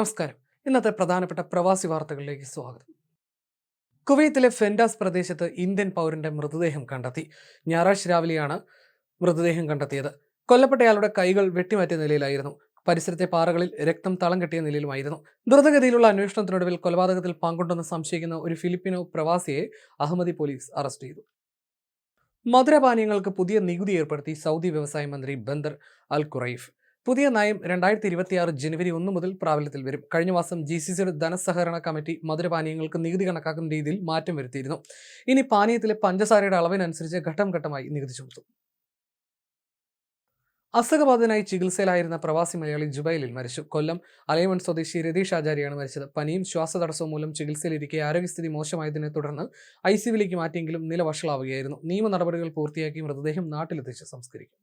നമസ്കാരം. ഇന്നത്തെ പ്രധാനപ്പെട്ട പ്രവാസി വാർത്തകളിലേക്ക് സ്വാഗതം. കുവൈത്തിലെ ഫെൻഡാസ് പ്രദേശത്ത് ഇന്ത്യൻ പൗരന്റെ മൃതദേഹം കണ്ടെത്തി. ഞായറാഴ്ച രാവിലെയാണ് മൃതദേഹം കണ്ടെത്തിയത്. കൊല്ലപ്പെട്ടയാളുടെ കൈകൾ വെട്ടിമാറ്റിയ നിലയിലായിരുന്നു. പരിസരത്തെ പാറകളിൽ രക്തം തളം കെട്ടിയ നിലയിലുമായിരുന്നു. ദ്രുതഗതിയിലുള്ള അന്വേഷണത്തിനൊടുവിൽ കൊലപാതകത്തിൽ പങ്കുണ്ടെന്ന് സംശയിക്കുന്ന ഒരു ഫിലിപ്പിനോ പ്രവാസിയെ അഹമ്മദി പോലീസ് അറസ്റ്റ് ചെയ്തു. മധുരപാനീയങ്ങൾക്ക് പുതിയ നികുതി ഏർപ്പെടുത്തി സൗദി വ്യവസായ മന്ത്രി ബന്ദർ അൽ ഖുറൈഫ്. പുതിയ നയം രണ്ടായിരത്തി ഇരുപത്തിയാറ് ജനുവരി ഒന്ന് മുതൽ പ്രാബല്യത്തിൽ വരും. കഴിഞ്ഞ മാസം ജി സി സിയുടെ ധനസഹകരണ കമ്മിറ്റി മധുരപാനീയങ്ങൾക്ക് നികുതി കണക്കാക്കുന്ന രീതിയിൽ മാറ്റം വരുത്തിയിരുന്നു. ഇനി പാനീയത്തിലെ പഞ്ചസാരയുടെ അളവിനനുസരിച്ച് ഘട്ടം ഘട്ടമായി നികുതി ചുമത്തും. അസുഖബാധിതനായി ചികിത്സയിലായിരുന്ന പ്രവാസി മലയാളി ജുബൈലിൽ മരിച്ചു. കൊല്ലം അലയമൺ സ്വദേശി രതീഷ് ആചാര്യാണ് മരിച്ചത്. പനിയും ശ്വാസതടസ്സവും മൂലം ചികിത്സയിലിരിക്കെ ആരോഗ്യസ്ഥിതി മോശമായതിനെ തുടർന്ന് ഐ സിയുവിലേക്ക് മാറ്റിയെങ്കിലും നില വഷളാവുകയായിരുന്നു നിയമ നടപടികൾ പൂർത്തിയാക്കി മൃതദേഹം നാട്ടിലെത്തിച്ച് സംസ്കരിക്കും.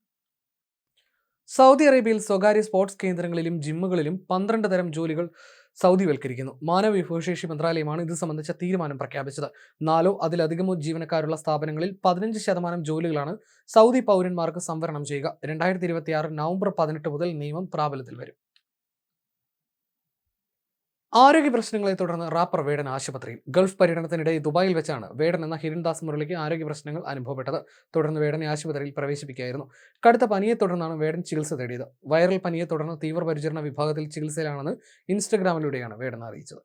സൗദി അറേബ്യയിൽ സ്വകാര്യ സ്പോർട്സ് കേന്ദ്രങ്ങളിലും ജിമ്മുകളിലും പന്ത്രണ്ട് തരം ജോലികൾ സൗദിവൽക്കരിക്കുന്നു. മാനവ വിഭവശേഷി മന്ത്രാലയമാണ് ഇത് സംബന്ധിച്ച തീരുമാനം പ്രഖ്യാപിച്ചത്. നാലോ അതിലധികമോ ജീവനക്കാരുള്ള സ്ഥാപനങ്ങളിൽ പതിനഞ്ച് ശതമാനം ജോലികളാണ് സൗദി പൗരന്മാർക്ക് സംവരണം ചെയ്യുക. രണ്ടായിരത്തി ഇരുപത്തിയാറ് നവംബർ പതിനെട്ട് മുതൽ നിയമം പ്രാബല്യത്തിൽ വരും. ആരോഗ്യ പ്രശ്നങ്ങളെ തുടർന്ന് റാപ്പർ വേടൻ ആശുപത്രിയിൽ ഗൾഫ് പര്യടനത്തിനിടെ ദുബായിൽ വെച്ചാണ് വേടൻ എന്ന ഹിരൺദാസ് മുരളിക്ക് ആരോഗ്യ പ്രശ്നങ്ങൾ അനുഭവപ്പെട്ടത്. തുടർന്ന് വേടനെ ആശുപത്രിയിൽ പ്രവേശിപ്പിക്കുകയായിരുന്നു. കടുത്ത പനിയെ തുടർന്നാണ് വേടൻ ചികിത്സ തേടിയത്. വൈറൽ പനിയെ തുടർന്ന് തീവ്രപരിചരണ വിഭാഗത്തിൽ ചികിത്സയിലാണെന്ന് ഇൻസ്റ്റഗ്രാമിലൂടെയാണ് വേടൻ അറിയിച്ചത്.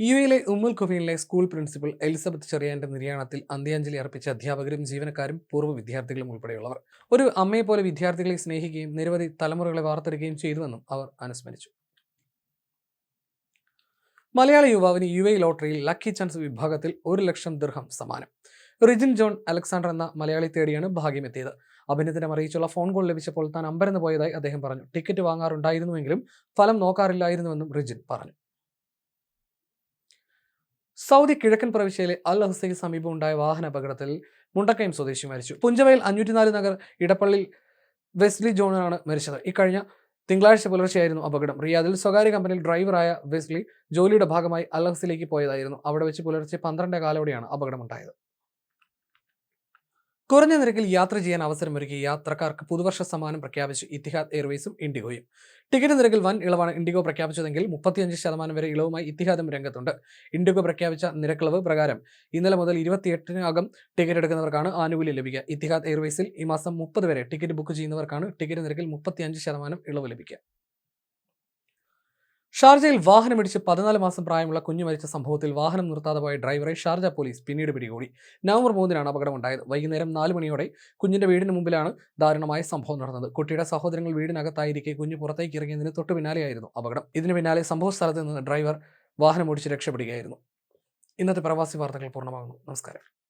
യു എയിലെ ഉമ്മുൽ ഖുഫീനിലെ സ്കൂൾ പ്രിൻസിപ്പൽ എലിസബത്ത് ചെറിയാന്റെ നിര്യാണത്തിൽ അന്ത്യാഞ്ജലി അർപ്പിച്ച അധ്യാപകരും ജീവനക്കാരും പൂർവ വിദ്യാർത്ഥികളും ഉൾപ്പെടെയുള്ളവർ. ഒരു അമ്മയെപ്പോലെ വിദ്യാർത്ഥികളെ സ്നേഹിക്കുകയും നിരവധി തലമുറകളെ വാർത്തെടുക്കുകയും ചെയ്തുവെന്നും അവർ അനുസ്മരിച്ചു. മലയാള യുവാവിന് യു എ ലോട്ടറിയിൽ ലക്കി ചാൻസ് വിഭാഗത്തിൽ ഒരു ലക്ഷം ദീർഘം സമ്മാനം. റിജിൻ ജോൺ അലക്സാണ്ടർ എന്ന മലയാളി തേടിയാണ് ഭാഗ്യമെത്തിയത് അഭിനന്ദനം അറിയിച്ചുള്ള ഫോൺ കോൾ ലഭിച്ചപ്പോൾ താൻ അമ്പരന്ന് പോയതായി അദ്ദേഹം പറഞ്ഞു. ടിക്കറ്റ് വാങ്ങാറുണ്ടായിരുന്നുവെങ്കിലും ഫലം നോക്കാറില്ലായിരുന്നുവെന്നും റിജിൻ പറഞ്ഞു. സൗദി കിഴക്കൻ പ്രവിശ്യയിലെ അൽ ഹസയ്ക്ക് സമീപം ഉണ്ടായ വാഹന അപകടത്തിൽ മുണ്ടക്കയം സ്വദേശി മരിച്ചു. പുഞ്ചവയൽ അഞ്ഞൂറ്റിനാല് നഗർ ഇടപ്പള്ളി വെസ്ലി ജോണാണ് മരിച്ചത്. ഇക്കഴിഞ്ഞ തിങ്കളാഴ്ച പുലർച്ചെയായിരുന്നു അപകടം. റിയാദിൽ സ്വകാര്യ കമ്പനിയിൽ ഡ്രൈവറായ വെസ്ലി ജോലിയുടെ ഭാഗമായി അലഹസിലേക്ക് പോയതായിരുന്നു. അവിടെ വെച്ച് പുലർച്ചെ പന്ത്രണ്ടേ കാലോടെയാണ് അപകടമുണ്ടായത്. കുറഞ്ഞ നിരക്കിൽ യാത്ര ചെയ്യാൻ അവസരമൊരുക്കി യാത്രക്കാർക്ക് പുതുവർഷ സമ്മാനം പ്രഖ്യാപിച്ചു ഇത്തിഹാദ് എയർവേസും ഇൻഡിഗോയും. ടിക്കറ്റ് നിരക്കിൽ വൻ ഇളവാണ് ഇൻഡിഗോ പ്രഖ്യാപിച്ചതെങ്കിൽ മുപ്പത്തിയഞ്ച് ശതമാനം വരെ ഇളവുമായി ഇത്തിഹാദും രംഗത്തുണ്ട്. ഇൻഡിഗോ പ്രഖ്യാപിച്ച നിരക്കിളവ് പ്രകാരം ഇന്നലെ മുതൽ ഇരുപത്തിയെട്ടിനകം ടിക്കറ്റ് എടുക്കുന്നവർക്കാണ് ആനുകൂല്യം ലഭിക്കുക. ഇത്തിഹാദ് എയർവേസിൽ ഈ മാസം മുപ്പത് വരെ ടിക്കറ്റ് ബുക്ക് ചെയ്യുന്നവർക്കാണ് ടിക്കറ്റ് നിരക്കിൽ മുപ്പത്തിയഞ്ച് ശതമാനം ഇളവ് ലഭിക്കുക. ഷാർജയിൽ വാഹനമിടിച്ച് പതിനാല് മാസം പ്രായമുള്ള കുഞ്ഞു മരിച്ച സംഭവത്തിൽ വാഹനം നിർത്താതെ പോയ ഡ്രൈവറെ ഷാർജ പോലീസ് പിന്നീട് പിടികൂടി. നവംബർ മൂന്നിനാണ് അപകടമുണ്ടായത്. വൈകുന്നേരം നാല് മണിയോടെ കുഞ്ഞിന്റെ വീടിന് മുമ്പിലാണ് ദാരുണമായ സംഭവം നടന്നത്. കുട്ടിയുടെ സഹോദരങ്ങൾ വീടിനകത്തായിരിക്കെ കുഞ്ഞ് പുറത്തേക്ക് ഇറങ്ങിയതിന് തൊട്ടു പിന്നാലെയായിരുന്നു അപകടം. ഇതിന് പിന്നാലെ സംഭവ സ്ഥലത്ത് നിന്ന് ഡ്രൈവർ വാഹനം ഓടിച്ച് രക്ഷപ്പെടുകയായിരുന്നു. ഇന്നത്തെ പ്രവാസി വാർത്തകൾ പൂർണമാകുന്നു. നമസ്കാരം.